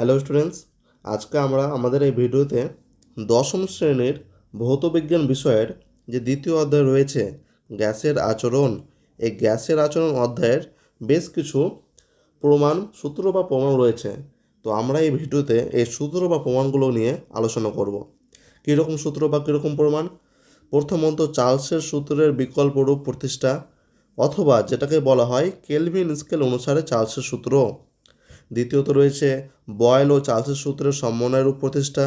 Hello students আজকে আমরা আমাদের এই ভিডিওতে দশম শ্রেণির ভৌতবিজ্ঞান বিষয়ের যে দ্বিতীয় অধ্যায় রয়েছে, গ্যাসের আচরণ। এই গ্যাসের আচরণ অধ্যায়ের বেশ কিছু প্রমাণ, সূত্র বা প্রমাণ রয়েছে। তো আমরা এই ভিডিওতে এই সূত্র বা প্রমাণগুলো নিয়ে আলোচনা করব। কীরকম সূত্র বা কীরকম প্রমাণ? প্রথমত চার্লসের সূত্রের বিকল্প রূপ প্রতিষ্ঠা, অথবা যেটাকে বলা হয় কেলভিন স্কেল অনুসারে চার্লসের সূত্র। দ্বিতীয়ত রয়েছে বয়েল ও চার্লসের সূত্রের সমন্বয়ের প্রতিষ্ঠা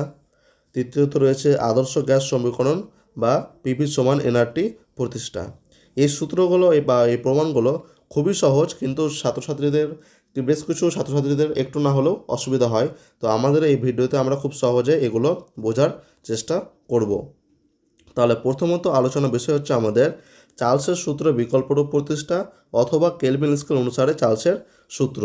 তৃতীয়ত রয়েছে আদর্শ গ্যাস সমীকরণ বা পিপি সমান এনআরটি প্রতিষ্ঠা। এই সূত্রগুলো বা এই প্রমাণগুলো খুবই সহজ, কিন্তু ছাত্রছাত্রীদের, বেশ কিছু ছাত্রছাত্রীদের একটু না হলেও অসুবিধা হয়। তো আমাদের এই ভিডিওতে আমরা খুব সহজে এগুলো বোঝার চেষ্টা করব। তাহলে প্রথমত আলোচনা বিষয় হচ্ছে আমাদের চার্লসের সূত্র বিকল্পরূপ প্রতিষ্ঠা অথবা কেলভিন স্কেল অনুসারে চার্লসের সূত্র।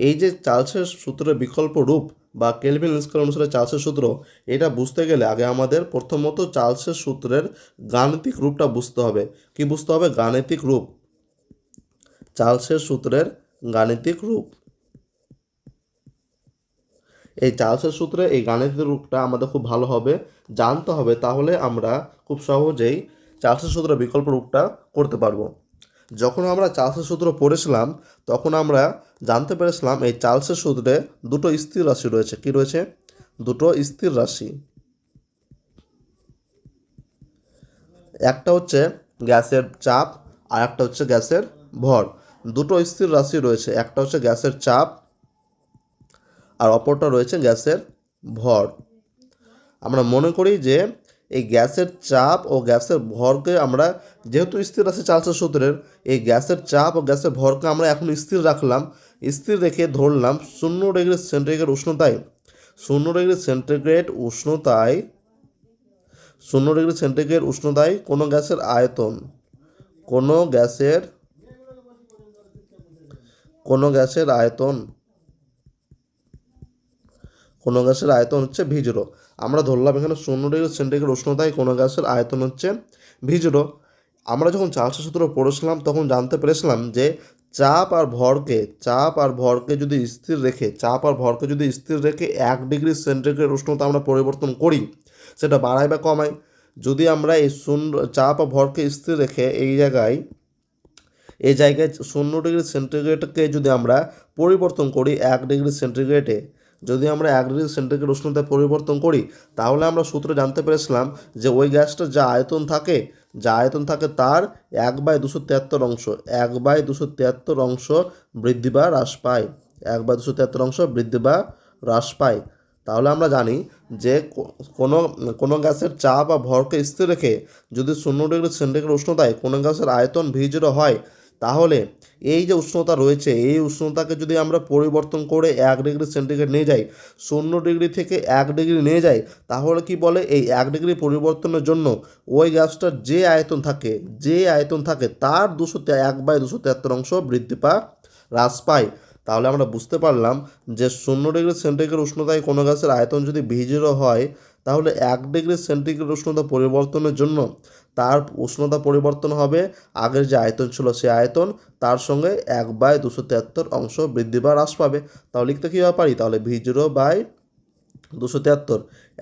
এই যে চার্লসের সূত্রের বিকল্প রূপ বা কেলভিন স্কেল অনুসারে চার্লসের সূত্র, এটা বুঝতে গেলে আগে আমাদের প্রথমত চার্লসের সূত্রের গাণিতিক রূপটা বুঝতে হবে। কি বুঝতে হবে? গাণিতিক রূপ। চার্লসের সূত্রের গাণিতিক রূপ। এই চার্লসের সূত্রে এই গাণিতিক রূপটা আমাদের খুব ভালো হবে, জানতে হবে, তাহলে আমরা খুব সহজেই চার্লসের সূত্রের বিকল্প রূপটা করতে পারব। যখন আমরা চার্লসের সূত্র পড়েছিলাম, তখন আমরা জানতে পেরেছিলাম এই চার্লসের সূত্রে দুটো স্থির রাশি রয়েছে। কি রয়েছে? দুটো স্থির রাশি। একটা হচ্ছে গ্যাসের চাপ আর একটা হচ্ছে গ্যাসের ভর। দুটো স্থির রাশি রয়েছে। একটা হচ্ছে গ্যাসের চাপ আর অপরটা রয়েছে গ্যাসের ভর। আমরা মনে করি যে এই গ্যাসের চাপ ও গ্যাসের ভরকে আমরা যেহেতু স্থির আছে চার্লসের সূত্রের, এই গ্যাসের চাপ ও গ্যাসের ভরকে আমরা এখন স্থির রাখলাম। স্থির রেখে ধরলাম শূন্য ডিগ্রি সেন্টিগ্রেড উষ্ণতায়। শূন্য ডিগ্রি সেন্টিগ্রেড উষ্ণতায়, শূন্য ডিগ্রি সেন্টিগ্রেড উষ্ণতায় কোনো গ্যাসের আয়তন, কোনো গ্যাসের কোনো গ্যাসের আয়তন কোনো গ্যাসের আয়তন হচ্ছে ভি আমরা ধরলাম এখানে শূন্য ডিগ্রি সেন্টিগ্রেড উষ্ণতায় কোনো গ্যাসের আয়তন হচ্ছে ভি আমরা যখন চার্লসের সূত্র পড়েছিলাম, তখন জানতে পেরেছিলাম যে চাপ আর ভরকে, চাপ আর ভরকে যদি স্থির রেখে, চাপ আর ভরকে যদি স্থির রেখে এক ডিগ্রি সেন্টিগ্রেড উষ্ণতা আমরা পরিবর্তন করি, সেটা বাড়ায় বা কমায়। যদি আমরা এই শূন্য, চাপ আর ভরকে স্থির রেখে এই জায়গায় এই জায়গায় শূন্য ডিগ্রি সেন্টিগ্রেডকে যদি আমরা পরিবর্তন করি এক ডিগ্রি সেন্টিগ্রেডে যদি আমরা এক ডিগ্রি সেন্টিগ্রেড উষ্ণতায় পরিবর্তন করি, তাহলে আমরা সূত্রে জানতে পেরেছিলাম যে ওই গ্যাসটার যা আয়তন থাকে, যা আয়তন থাকে তার এক বাই দুশো তিয়াত্তর অংশ, এক বাই দুশো তিয়াত্তর অংশ বৃদ্ধি বা হ্রাস পায়, এক বাই দুশো তিয়াত্তর অংশ বৃদ্ধি বা হ্রাস পায়। তাহলে আমরা জানি যে কোনো কোনো গ্যাসের চাপ বা ভরকে স্থির রেখে যদি শূন্য ডিগ্রি সেন্টিগ্রেড উষ্ণতায় কোনো গ্যাসের আয়তন ভি জিরো হয় তাহলে এই যে উষ্ণতা রয়েছে, এই উষ্ণতাকে যদি আমরা পরিবর্তন করে এক ডিগ্রি সেন্টিগ্রেড নিয়ে যাই, শূন্য ডিগ্রি থেকে এক ডিগ্রি নিয়ে যাই, তাহলে কি বলে? এই এক ডিগ্রি পরিবর্তনের জন্য ওই গ্যাসটার যে আয়তন থাকে, যে আয়তন থাকে তার দুশো এক বাই দুশো তিয়াত্তর অংশ বৃদ্ধি পা হ্রাস পায়। তাহলে আমরা বুঝতে পারলাম যে শূন্য ডিগ্রি সেন্টিগ্রেড উষ্ণতায় কোনো গ্যাসের আয়তন যদি ভি জিরো হয়, তাহলে এক ডিগ্রি সেন্টিগ্রেড উষ্ণতা পরিবর্তনের জন্য তার উষ্ণতা পরিবর্তন হবে। আগের যে আয়তন ছিল সে আয়তন তার সঙ্গে এক বাই দুশো তিয়াত্তর অংশ বৃদ্ধি বা হ্রাস পাবে। তাহলে লিখতে কীভাবে পারি তাহলে ভি জিরো বাই দুশো তিয়াত্তর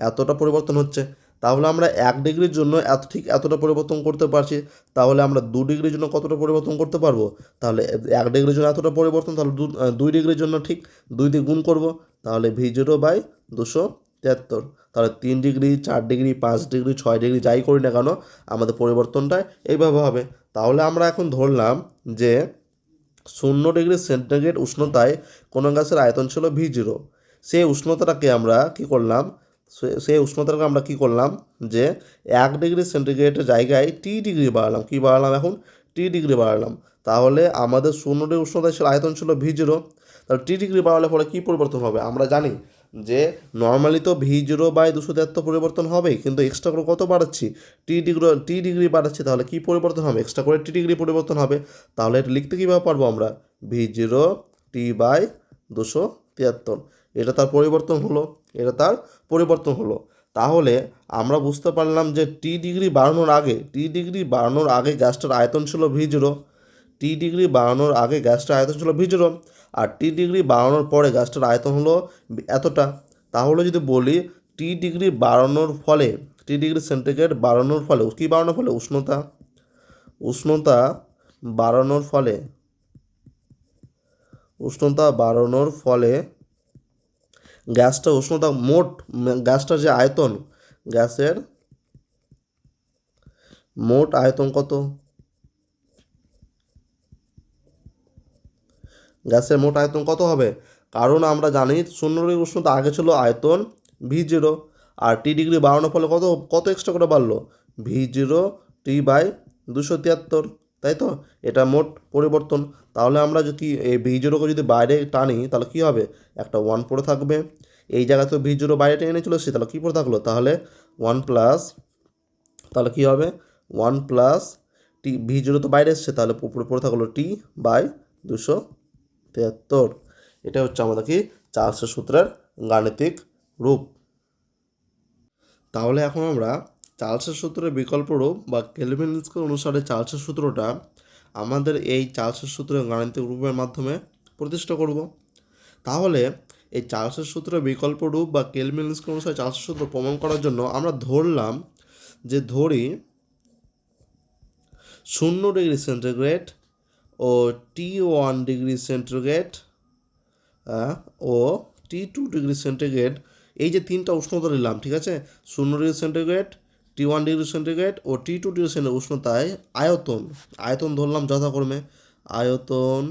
এতটা পরিবর্তন হচ্ছে। তাহলে আমরা এক ডিগ্রির জন্য এত ঠিক এতটা পরিবর্তন করতে পারছি। তাহলে আমরা দু ডিগ্রির জন্য কতটা পরিবর্তন করতে পারব? তাহলে এক ডিগ্রির জন্য এতটা পরিবর্তন, তাহলে দুই ডিগ্রির জন্য ঠিক দুই দিয়ে গুণ করব। তাহলে ভি জিরো বাই দুশো তিয়াত্তর তাহলে তিন ডিগ্রি, চার ডিগ্রি, পাঁচ ডিগ্রি, ছয় ডিগ্রি যাই করি না কেন, আমাদের পরিবর্তনটা এইভাবে হবে। তাহলে আমরা এখন ধরলাম যে শূন্য ডিগ্রি সেন্টিগ্রেড উষ্ণতায় কোনো গাছের আয়তন ছিল ভি জিরো। সেই উষ্ণতাটাকে আমরা কি করলাম? সেই উষ্ণতাটাকে আমরা কি করলাম? যে এক ডিগ্রি সেন্টিগ্রেডের জায়গায় টি ডিগ্রি বাড়ালাম। কি বাড়ালাম এখন? টি ডিগ্রি বাড়ালাম। তাহলে আমাদের শূন্য ডিগ্রি উষ্ণতায় ছিল আয়তন ছিল ভি জিরো। তাহলে টি ডিগ্রি বাড়ালে পরে কী পরিবর্তন হবে? আমরা জানি যে নর্মালি তো ভি জিরো বাই দুশো তিয়াত্তর পরিবর্তন হবেই, কিন্তু এক্সট্রা করে কত বাড়াচ্ছি? টি ডিগ্রি টি ডিগ্রি বাড়াচ্ছি, তাহলে কী পরিবর্তন হবে? এক্সট্রা করে টি ডিগ্রি পরিবর্তন হবে। তাহলে এটা লিখতে কীভাবে পারব আমরা? ভি জিরো টি বাই দুশো তিয়াত্তর এটা তার পরিবর্তন হলো, এটা তার পরিবর্তন হলো। তাহলে আমরা বুঝতে পারলাম যে টি ডিগ্রি বাড়ানোর আগে টি ডিগ্রি বাড়ানোর আগে গ্যাসটার আয়তন ছিল ভি জিরো টি ডিগ্রি বাড়ানোর আগে গ্যাসটার আয়তন ছিল ভি জিরো আর টি ডিগ্রি বাড়ানোর পরে গাছটার আয়তন হলো এতটা, তাহলে যদি বলি টি ডিগ্রি বাড়ানোর ফলে, টি ডিগ্রি সেন্টিগ্রেড বাড়ানোর ফলে, কী বাড়ানোর ফলে? উষ্ণতা। উষ্ণতা বাড়ানোর ফলে, উষ্ণতা বাড়ানোর ফলে গ্যাসটা উষ্ণতা মোট গ্যাসটার যে আয়তন গ্যাসের মোট আয়তন কত? গ্যাসের মোট আয়তন কত হবে? কারণ আমরা জানি শূন্য ডিগ্রি উষ্ণতা আগে ছিল আয়তন ভি জিরো আর টি ডিগ্রি বাড়ানোর ফলে কত কত এক্সট্রা করে বাড়লো? ভি জিরো টি বাই দুশো তিয়াত্তর, তাই তো? এটা মোট পরিবর্তন। তাহলে আমরা যদি এই ভি জিরোকে যদি বাইরে টানি, তাহলে কী হবে? একটা ওয়ান পড়ে থাকবে। এই জায়গায় তো ভি জিরো বাইরে টেনে চলে এসেছি, তাহলে কী পড়ে থাকল? তাহলে ওয়ান প্লাস তাহলে কী হবে? One plus T V zero তো বাইরে এসছে, তাহলে পড়ে থাকল টি বাই দুশো তিয়াত্তর এটা হচ্ছে আমাদের কি চার্লসের সূত্রের গাণিতিক রূপ। তাহলে এখন আমরা চার্লসের সূত্রের বিকল্প রূপ বা কেলভিন স্কেল অনুসারে চার্লসের সূত্রটা আমাদের এই চার্লসের সূত্রের গাণিতিক রূপের মাধ্যমে প্রতিষ্ঠা করব। তাহলে এই চার্লসের সূত্রের বিকল্প রূপ বা কেলভিন অনুসারে চার্লসের সূত্র প্রমাণ করার জন্য আমরা ধরলাম যে ধরি শূন্য ডিগ্রি সেন্টিগ্রেড ও টি ওয়ান ডিগ্রি সেন্টিগ্রেড ও টি টু ডিগ্রি সেন্টিগ্রেড এই যে তিনটা উষ্ণতা নিলাম, ঠিক আছে? শূন্য degree centigrade T one degree centigrade ও টি টু ডিগ্রি সেন্টিগ্রেড উষ্ণতায় আয়তন আয়তন ধরলাম যথাক্রমে, আয়তন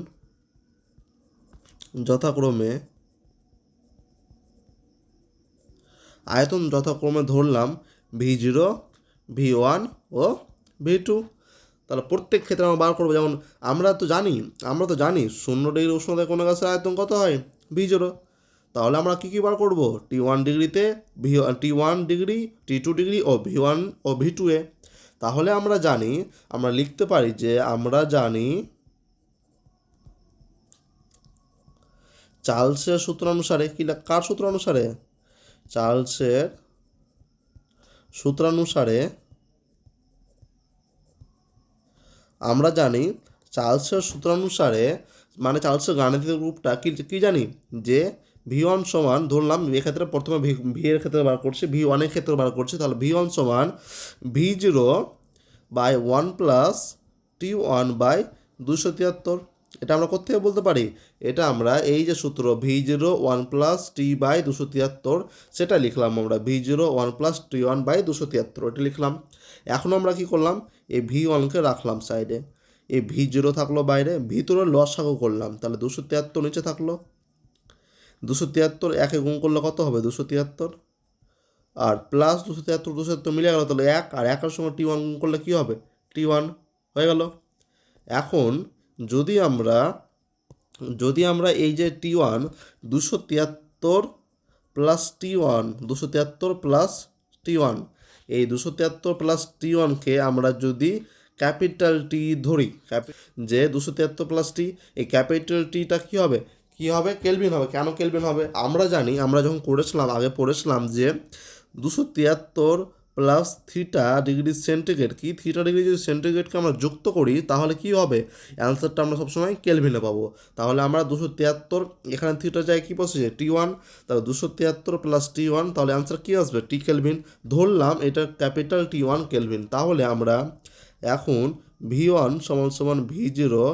যথাক্রমে আয়তন যথাক্রমে ধরলাম ভি জিরো ভি ওয়ান ও ভি টু তাহলে প্রত্যেক ক্ষেত্রে আমরা বার করব। যেমন আমরা তো জানি, আমরা তো জানি, শূন্য ডিগ্রি উষ্ণতায় কোনো গাছের আয়তন কত হয়? V zero. তাহলে আমরা কী কী বার করব? টি ওয়ান ডিগ্রিতে V, T one degree, T two degree ও ভি ওয়ান ও ভি টু এ। তাহলে আমরা জানি, আমরা লিখতে পারি যে আমরা জানি চার্লসের সূত্রানুসারে কি লেখ- কার সূত্রানুসারে চার্লসের সূত্রানুসারে আমরা জানি চার্লসের সূত্রানুসারে মানে চার্লসের গাণিতিক রূপটা কী কী জানি? যে ভি ওয়ান সমান ধরলাম এক্ষেত্রে প্রথমে ভি ভি এর ক্ষেত্রে বার করছি, ভি ওয়ানের ক্ষেত্রে বার করছি, তাহলে ভি ওয়ান সমান V zero by one plus T one by দুশো তিয়াত্তর। এটা আমরা কোথেকে বলতে পারি? এটা আমরা এই যে সূত্র V zero one plus T by দুশো তিয়াত্তর, সেটা লিখলাম আমরা V zero one plus T one by দুশো তিয়াত্তর, এটা লিখলাম। এখন আমরা কি করলাম? এই ভি ওয়ানকে রাখলাম সাইডে এই ভি জিরো থাকল বাইরে, ভিতরে লসাগু করলাম, তাহলে দুশো তিয়াত্তর নিচে থাকল। দুশো তিয়াত্তর একে গুণ করলে কত হবে? দুশো তিয়াত্তর। আর প্লাস দুশো তিয়াত্তর দুশো তিয়াত্তর মিলে গেল তাহলে এক, আর একের সঙ্গে টি ওয়ান গুণ করলে কী হবে? টি ওয়ান হয়ে গেল। এখন যদি আমরা যদি আমরা এই যে টি ওয়ান দুশো তিয়াত্তর প্লাস টি ওয়ান দুশো তিয়াত্তর প্লাস টি ওয়ান এই দুশো তিয়াত্তর প্লাস টি ওয়ানকে আমরা যদি ক্যাপিটাল টি ধরি যে দুশো তিয়াত্তর প্লাস টি এই ক্যাপিটাল টিটা কী হবে? কী হবে? কেলভিন হবে। কেন কেলভিন হবে? আমরা জানি, আমরা যখন করেছিলাম, আগে পড়েছিলাম যে দুশো তিয়াত্তর প্লাস থিটা ডিগ্রি সেন্টিগ্রেড কি থিটা ডিগ্রি যদি সেন্টিগ্রেডকে আমরা যুক্ত করি, তাহলে কি হবে? অ্যান্সারটা আমরা সবসময় কেলভিনে পাবো। তাহলে আমরা দুশো তিয়াত্তর, এখানে থিটা যায় কী বসেছে টি ওয়ান তাহলে দুশো তিয়াত্তর প্লাস টি ওয়ান তাহলে অ্যান্সার কী আসবে? টি কেলভিন ধরলাম এটা ক্যাপিটাল টি ওয়ান কেলভিন তাহলে আমরা এখন ভি ওয়ান সমান সমান ভি জিরো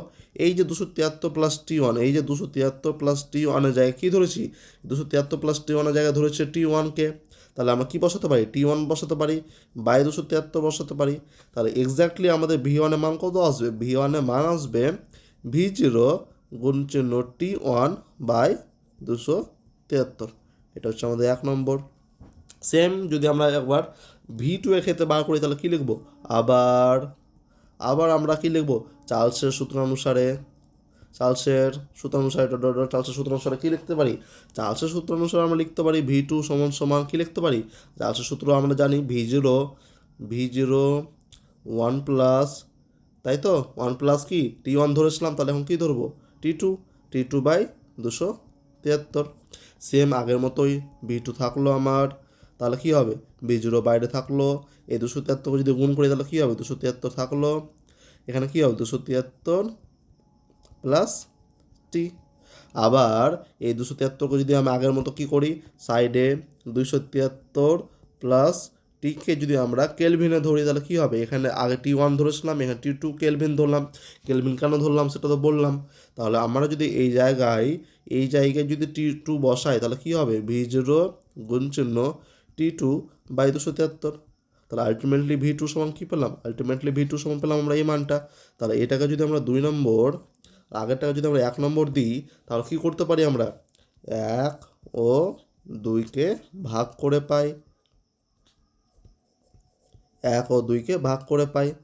এই যে দুশো তিয়াত্তর প্লাস টি ওয়ান এই যে দুশো তিয়াত্তর প্লাস টি ওয়ানের জায়গায় কী ধরেছি? দুশো তিয়াত্তর প্লাস টি ওয়ানের জায়গায় ধরেছে টি ওয়ানকে তাহলে আমরা কী বসাতে পারি? টি ওয়ান বসাতে পারি, বাই দুশো তিয়াত্তর বসাতে পারি। তাহলে এক্স্যাক্টলি আমাদের ভি ওয়ানের মান কত আসবে? ভি ওয়ানের মান আসবে ভি জিরো গুণ চিহ্ন টি ওয়ান বাই দুশো তিয়াত্তর। এটা হচ্ছে আমাদের এক নম্বর। সেম যদি আমরা একবার ভি টু এর ক্ষেত্রে বার করি, তাহলে কী লিখব? আবার আবার আমরা কী লিখব? চার্লসের সূত্র অনুসারে চার্লসের সূত্র অনুসারে চার্লসের সূত্র অনুসারে কী লিখতে পারি? চার্লসের সূত্র অনুসারে আমরা লিখতে পারি ভি টু সমান সমান কী লিখতে পারি? চার্লসের সূত্র আমরা জানি V zero V zero one plus তাই তো? ওয়ান প্লাস কি? টি ওয়ান ধরেছিলাম, তাহলে এখন কী ধরবো? T two T two by দুশো তিয়াত্তর। সেম আগের মতোই ভি টু থাকল আমার, তাহলে কী হবে? বি জিরো বাইরে থাকল, এই দুশো তিয়াত্তরকে যদি গুণ করি তাহলে কী হবে? দুশো তিয়াত্তর থাকল। এখানে কী হবে? দুশো তিয়াত্তর প্লাস টি। আবার এই দুশো তিয়াত্তরকে যদি আমি আগের মতো কী করি? সাইডে দুইশো তিয়াত্তর প্লাস টিকে যদি আমরা কেলভিনে ধরি, তাহলে কী হবে? এখানে আগে টি ওয়ান ধরেছিলাম, এখানে টি টু কেলভিন ধরলাম। কেলভিন কেন ধরলাম সেটা তো বললাম। তাহলে আমরা যদি এই জায়গায় এই জায়গায় যদি টি টু বসাই, তাহলে কী হবে? ভি জিরো গুণ চিহ্ন টি টু বাই দুশো তিয়াত্তর। তাহলে আলটিমেটলি ভি টু সমান কী পেলাম? আলটিমেটলি ভি টু সমান পেলাম আমরা এই মানটা। তাহলে এটাকে যদি আমরা দুই নম্বর আগেরটাকে যদি আমরা এক নম্বর দিই, তাহলে কী করতে পারি আমরা? এক ও দুইকে ভাগ করে পাই। এক ও দুইকে ভাগ করে পাই।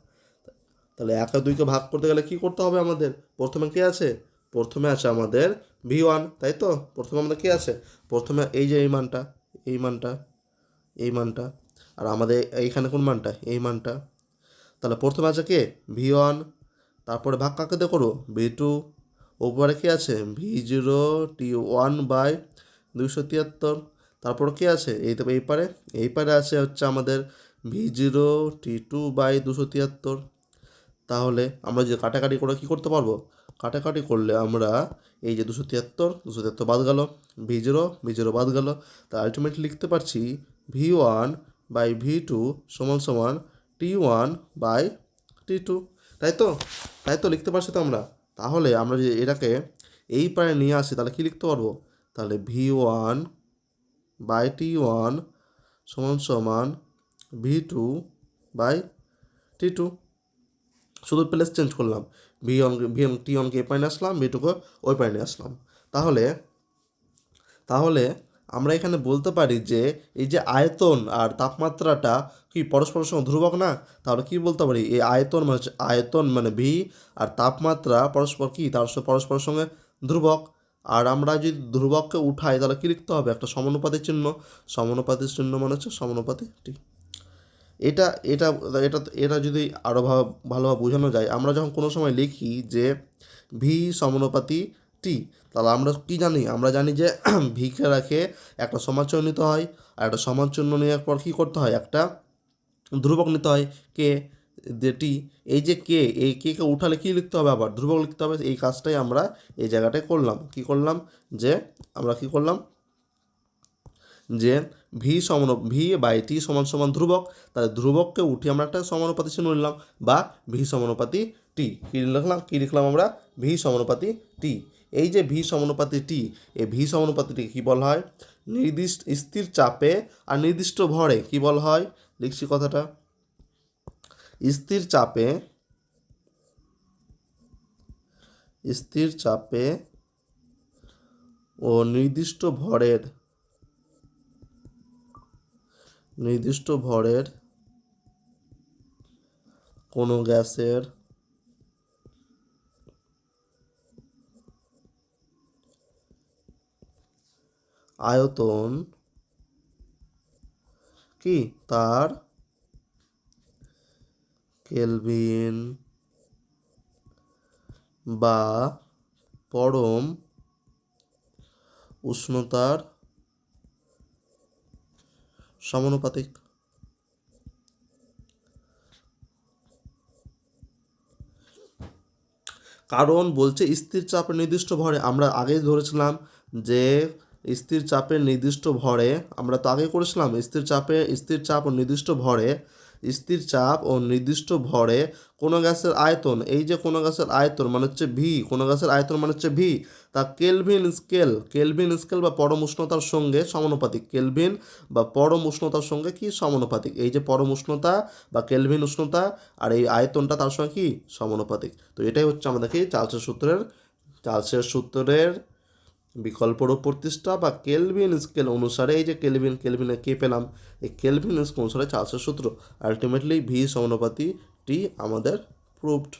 তাহলে এক আর দুইকে ভাগ করতে গেলে কি করতে হবে আমাদের? প্রথমে কে আছে? প্রথমে আছে আমাদের ভি ওয়ান, তাই তো? প্রথমে আমাদের কে আছে? প্রথমে এই যে এই মানটা এই মানটা এই মানটা, আর আমাদের এইখানে কোন মানটা? এই মানটা। তাহলে প্রথমে আছে কে? ভি ওয়ান তারপরে ভাগ কাকে দিয়ে করো ভি টু ওপরে কী আছে? V zero T one by দুইশো তিয়াত্তর। তারপর কে আছে? এই তো এই পারে। এই পারে আছে হচ্ছে আমাদের V zero T two by দুশো তিয়াত্তর। তাহলে আমরা যে কাটাকাটি করে কী করতে পারব? কাটাকাটি করলে আমরা এই যে দুশো তিয়াত্তর দুশো তিয়াত্তর বাদ গেল। ভি জিরো ভি জিরো বাদ গেল। তা আলটিমেটলি লিখতে পারছি V one by V two সমান সমান T one by T two তাই তো? তাই তো লিখতে পারছি তো আমরা তাহলে আমরা যদি এটাকে এই পারে নিয়ে আসি, তাহলে কী লিখতে পারব? তাহলে V one by T one সমান সমান V two by T two. শুধু প্লেস চেঞ্জ করলাম। ভি অন ভি টি অনকে এ পাইনে আসলাম, ভি টুকে ওই পাইনে আসলাম। তাহলে তাহলে আমরা এখানে বলতে পারি যে এই যে আয়তন আর তাপমাত্রাটা কি পরস্পরের সঙ্গে ধ্রুবক না? তাহলে কি বলতে পারি? এই আয়তন মানে হচ্ছে আয়তন মানে ভি আর তাপমাত্রা পরস্পর কি? তার পরস্পরের সঙ্গে ধ্রুবক। আর আমরা যদি ধ্রুবককে উঠাই, তাহলে কী লিখতে হবে? একটা সমানুপাতির চিহ্ন। সমানুপাতির চিহ্ন মানে হচ্ছে সমানুপাতি টি এটা এটা এটা এটা যদি আরও ভালোভাবে বোঝানো যায়, আমরা যখন কোনো সময় লিখি যে ভি সমানুপাতি টি তাহলে আমরা কি জানি? আমরা জানি যে ভিকে রাখে একটা সমাচয় নিতে হয়, আর একটা সমাচন্য নেওয়ার পর কী করতে হয়? একটা ধ্রুবক নিতে হয়। কে? টি এই যে কে, এই কে কে উঠালে কী লিখতে হবে আবার? ধ্রুবক লিখতে হবে। এই কাজটাই আমরা এই জায়গাটায় করলাম। কি করলাম? যে, আমরা কি করলাম? যে, ভি সমান, ভি বাই টি সমান সমান ধ্রুবক। তাহলে ধ্রুবককে উঠে আমরা একটা সমানুপাতি চিহ্ন নিলাম, বা ভি সমানুপাতি টি। কী লিখলাম? কী লিখলাম আমরা? ভি সমানুপাতি টি। এই যে ভি সমানুপাতি টি, এই ভি সমানুপাতিটি কী বলা হয়? নির্দিষ্ট স্থির চাপে আর নির্দিষ্ট ভরে কী বলা হয়? লিখছি কথাটা। স্থির চাপে স্থির চাপে ও নির্দিষ্ট ভরের নির্দিষ্ট ভরের কোনো গ্যাসের আয়তন কি? তার কেলভিন বা পরম উষ্ণতার সমানুপাতিক। কারণ বলছে স্থির চাপের নির্দিষ্ট ভরে আমরা আগেই ধরেছিলাম যে স্থির চাপের নির্দিষ্ট ভরে, আমরা তো আগে করেছিলাম, স্থির চাপে, স্থির চাপ ও নির্দিষ্ট ভরে, স্থির চাপ ও নির্দিষ্ট ভরে কোনো গ্যাসের আয়তন, এই যে কোনো গ্যাসের আয়তন মানে হচ্ছে ভি কোনো গ্যাসের আয়তন মানে হচ্ছে ভি তা কেলভিন স্কেল কেলভিন স্কেল বা পরম উষ্ণতার সঙ্গে সমানুপাতিক কেলভিন বা পরম উষ্ণতার সঙ্গে কি সমানুপাতিক, এই যে পরম উষ্ণতা বা কেলভিন উষ্ণতা আর এই আয়তনটা তার সঙ্গে কি সমানুপাতিক, তো এটাই হচ্ছে আমাদের কি চার্লসের সূত্রের চার্লসের সূত্রের বিকল্পর প্রতিষ্ঠা বা কেলভিন স্কেল অনুসারে এই যে কেলভিন, কেলভিনে কে পেলাম? এই কেলভিন স্কেল অনুসারে চারশো সূত্র আলটিমেটলি ভি সমানুপাতি টি আমাদের প্রুভড